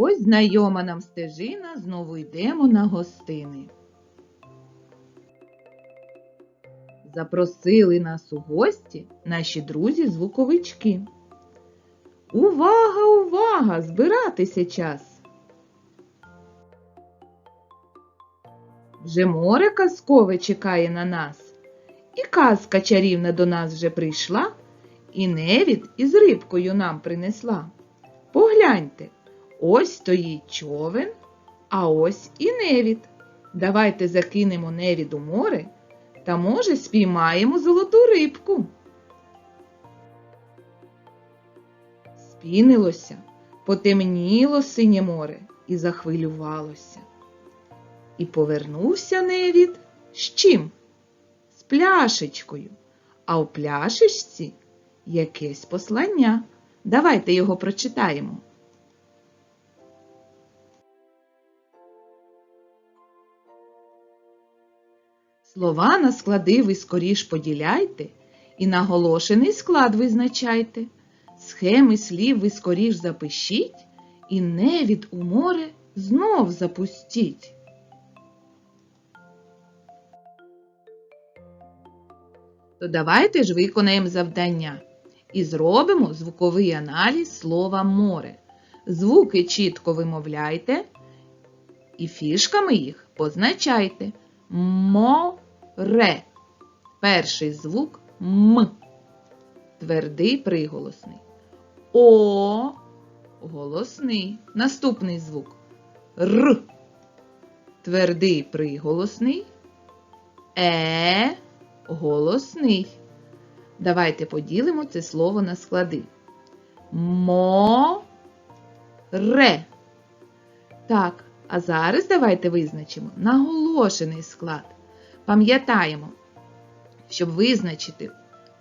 Ось знайома нам стежина, знову йдемо на гостини. Запросили нас у гості наші друзі-звуковички. Увага, увага! Збиратися час! Вже море казкове чекає на нас, і казка чарівна до нас вже прийшла, і невід із рибкою нам принесла. Погляньте, ось стоїть човен, а ось і невід. Давайте закинемо невід у море та, може, спіймаємо золоту рибку. Спінилося, потемніло синє море і захвилювалося. І повернувся невід з чим? З пляшечкою. А у пляшечці якесь послання. Давайте його прочитаємо. Слова на склади ви скоріш поділяйте і наголошений склад визначайте. Схеми слів ви скоріш запишіть і невід у море знов запустіть. То давайте ж виконаємо завдання і зробимо звуковий аналіз слова море. Звуки чітко вимовляйте і фішками їх позначайте. Море. Перший звук М. Твердий приголосний. О. Голосний. Наступний звук Р. Твердий приголосний. Е. Голосний. Давайте поділимо це слово на склади. Мо. Ре. Так, а зараз давайте визначимо наголошений склад. Пам'ятаємо, щоб визначити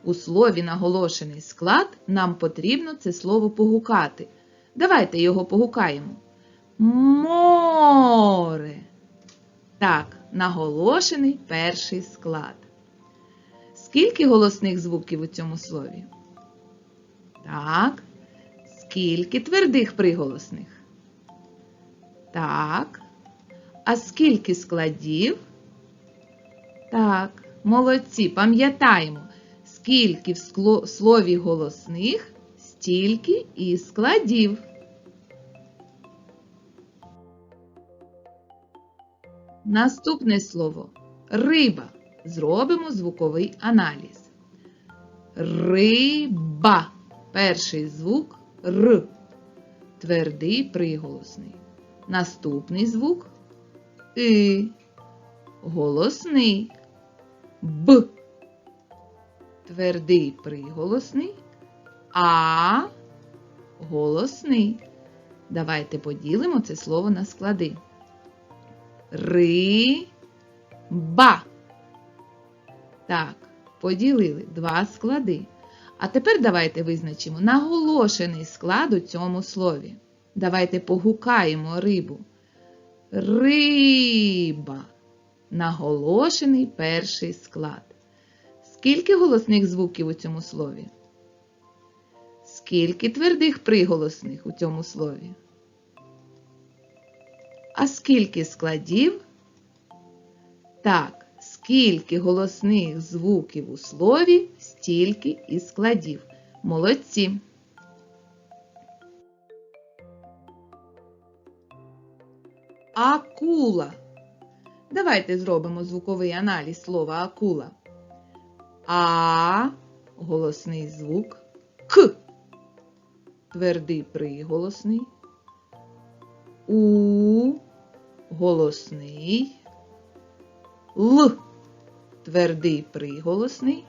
у слові наголошений склад, нам потрібно це слово погукати. Давайте його погукаємо. Море. Так, наголошений перший склад. Скільки голосних звуків у цьому слові? Так. Скільки твердих приголосних? Так. А скільки складів? Так, молодці, пам'ятаємо, скільки в слові голосних, стільки і складів. Наступне слово риба. Зробимо звуковий аналіз. Риба. Перший звук Р. Твердий приголосний. Наступний звук И. Голосний. Б. Твердий приголосний. А. Голосний. Давайте поділимо це слово на склади. Ри-ба. Так, поділили два склади. А тепер давайте визначимо наголошений склад у цьому слові. Давайте погукаємо рибу. Риба. Наголошений перший склад. Скільки голосних звуків у цьому слові? Скільки твердих приголосних у цьому слові? А скільки складів? Так, скільки голосних звуків у слові, стільки і складів. Молодці! Акула. Давайте зробимо звуковий аналіз слова акула. А голосний звук К. Твердий приголосний. У голосний. Л. Твердий приголосний.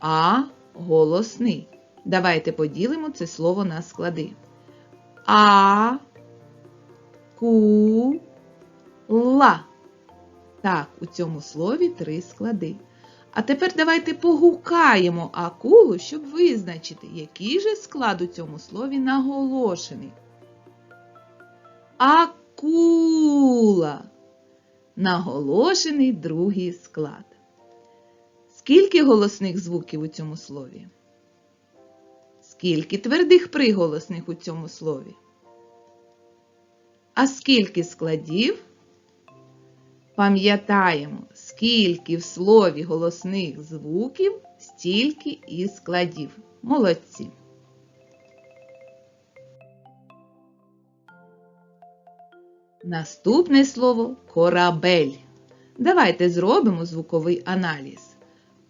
А голосний. Давайте поділимо це слово на склади. А. Ку. Ла. Так, у цьому слові три склади. А тепер давайте погукаємо акулу, щоб визначити, який же склад у цьому слові наголошений. Акула. Наголошений другий склад. Скільки голосних звуків у цьому слові? Скільки твердих приголосних у цьому слові? А скільки складів? Пам'ятаємо, скільки в слові голосних звуків, стільки і складів. Молодці. Наступне слово корабель. Давайте зробимо звуковий аналіз.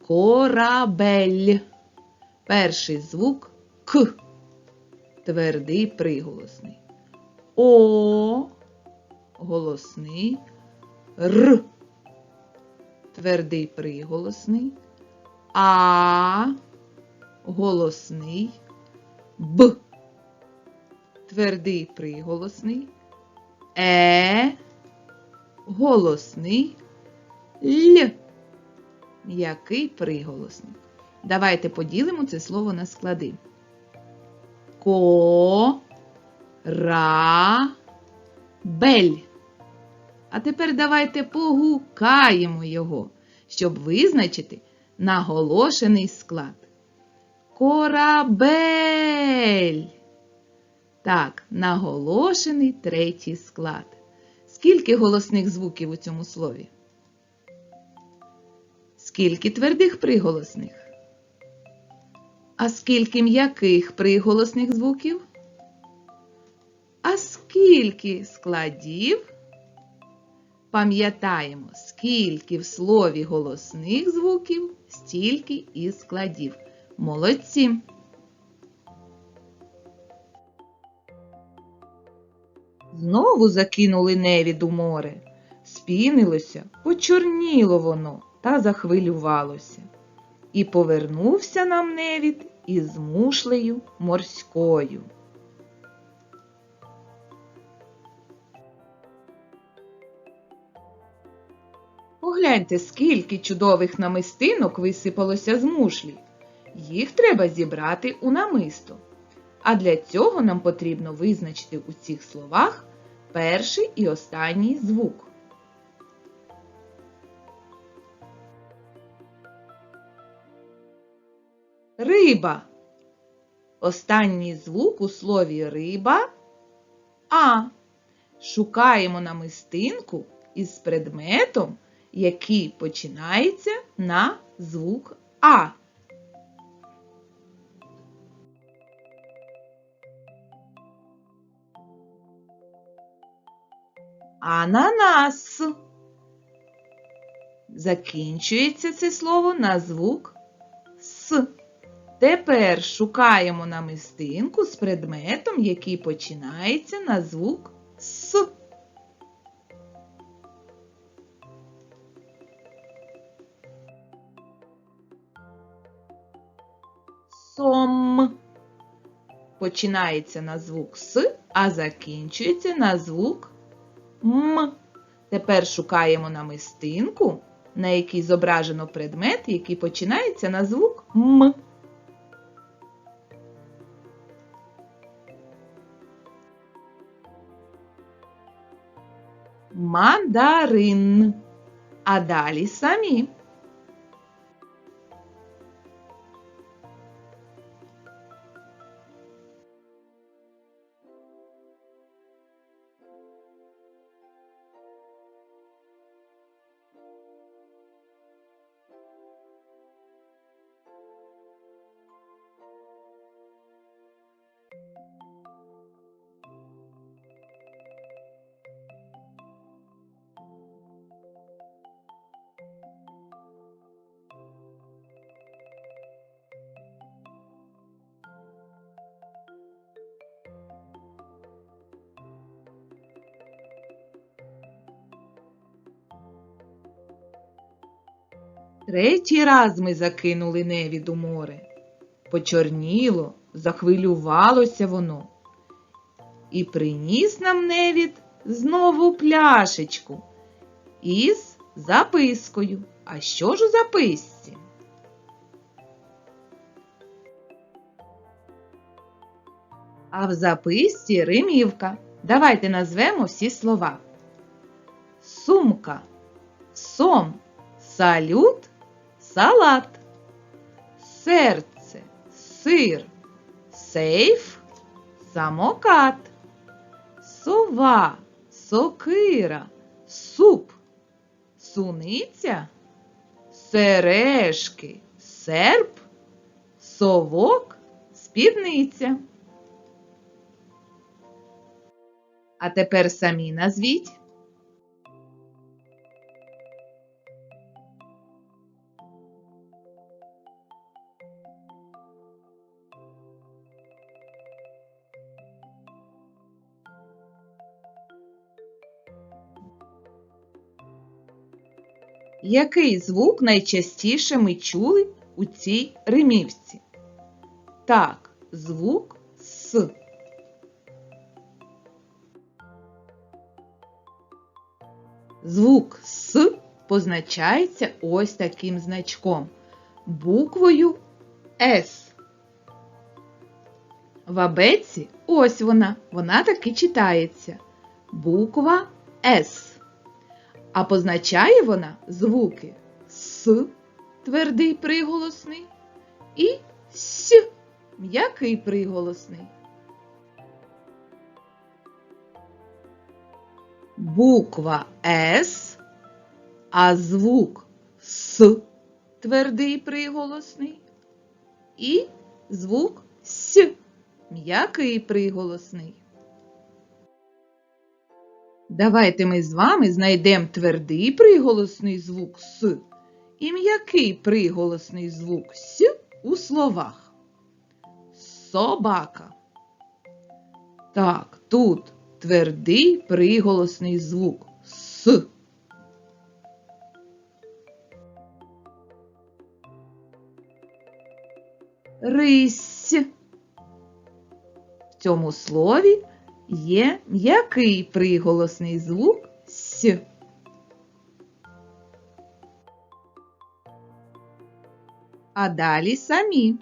Корабель. Перший звук К. Твердий приголосний. О. Голосний. Р. Твердий приголосний. А. Голосний. Б. Твердий приголосний. Е. Голосний. Л. М'який приголосний. Давайте поділимо це слово на склади. Ко. А тепер давайте погукаємо його, щоб визначити наголошений склад. Корабель. Так, наголошений третій склад. Скільки голосних звуків у цьому слові? Скільки твердих приголосних? А скільки м'яких приголосних звуків? А скільки складів? Пам'ятаємо, скільки в слові голосних звуків, стільки і складів. Молодці! Знову закинули невід у море. Спінилося, почорніло воно та захвилювалося. І повернувся нам невід із мушлею морською. Погляньте, скільки чудових намистинок висипалося з мушлі. Їх треба зібрати у намисто. А для цього нам потрібно визначити у цих словах перший і останній звук. Риба. Останній звук у слові риба А. Шукаємо намистинку із предметом, який починається на звук А. Ананас. Закінчується це слово на звук С. Тепер шукаємо намистинку з предметом, який починається на звук С. Сом. Починається на звук С, а закінчується на звук М. Тепер шукаємо намистинку, на якій зображено предмет, який починається на звук М. Мандарин. А далі самі. Третій раз ми закинули невід у море. Почорніло, захвилювалося воно. І приніс нам невід знову пляшечку із запискою. А що ж у записці? А в записці римівка. Давайте назвемо всі слова. Сумка, сом, салют, салат, серце, сир, сейф, самокат, сова, сокира, суп, суниця, сережки, серп, совок, спідниця. А тепер самі назвіть. Який звук найчастіше ми чули у цій римівці? Так, звук С. Звук С позначається ось таким значком буквою С. В абетці ось вона, вона таки читається. Буква С. А позначає вона звуки С твердий приголосний і С м'який приголосний. Буква С, а звук С твердий приголосний і звук С м'який приголосний. Давайте ми з вами знайдемо твердий приголосний звук С і м'який приголосний звук С у словах. Собака. Так, тут твердий приголосний звук С. Рись. В цьому слові є м'який приголосний звук С. А далі самі.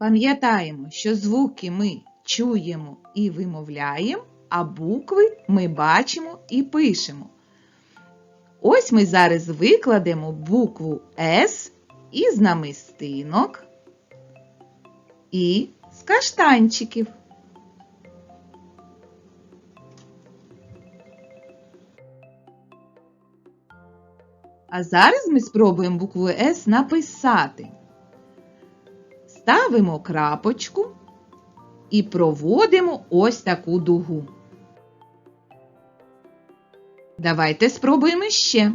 Пам'ятаємо, що звуки ми чуємо і вимовляємо, а букви ми бачимо і пишемо. Ось ми зараз викладемо букву С із намистинок і з каштанчиків. А зараз ми спробуємо букву С написати. Ставимо крапочку і проводимо ось таку дугу. Давайте спробуємо ще.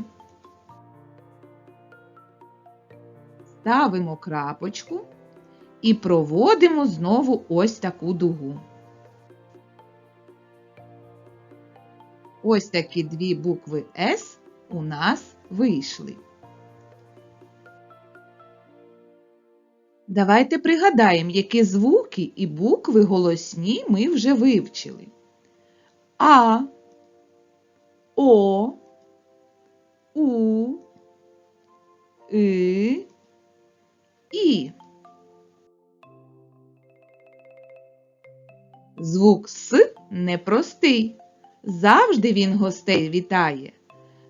Ставимо крапочку і проводимо знову ось таку дугу. Ось такі дві букви С у нас вийшли. Давайте пригадаємо, які звуки і букви голосні ми вже вивчили. А, О, У, И, І. Звук С непростий. Завжди він гостей вітає.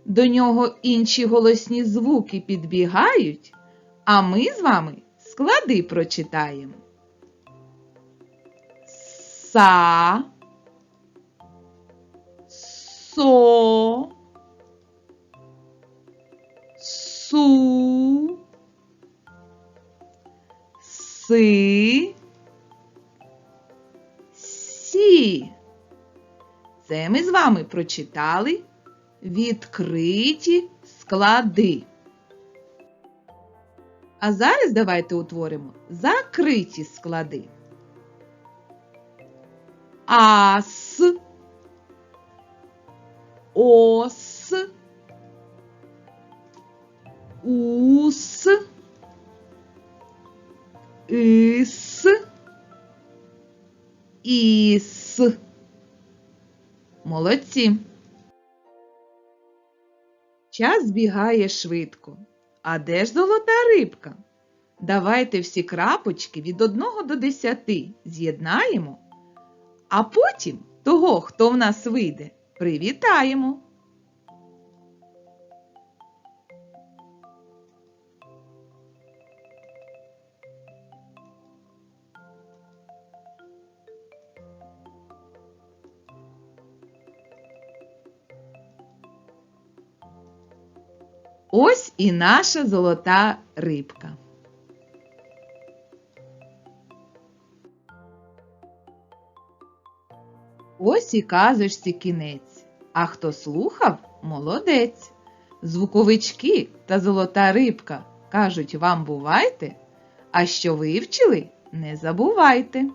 До нього інші голосні звуки підбігають, а ми з вами склади прочитаємо. Са, со, су, си, сі. Це ми з вами прочитали відкриті склади. А зараз давайте утворимо закриті склади. ас, ос, ус, ис, іс. Молодці. Час збігає швидко. А де ж золота рибка? Давайте всі крапочки від 1 до 10 з'єднаємо, а потім того, хто в нас вийде, привітаємо. Ось і наша золота рибка. Ось і казочці кінець. А хто слухав, молодець. Звуковички та золота рибка кажуть вам бувайте, а що вивчили, не забувайте.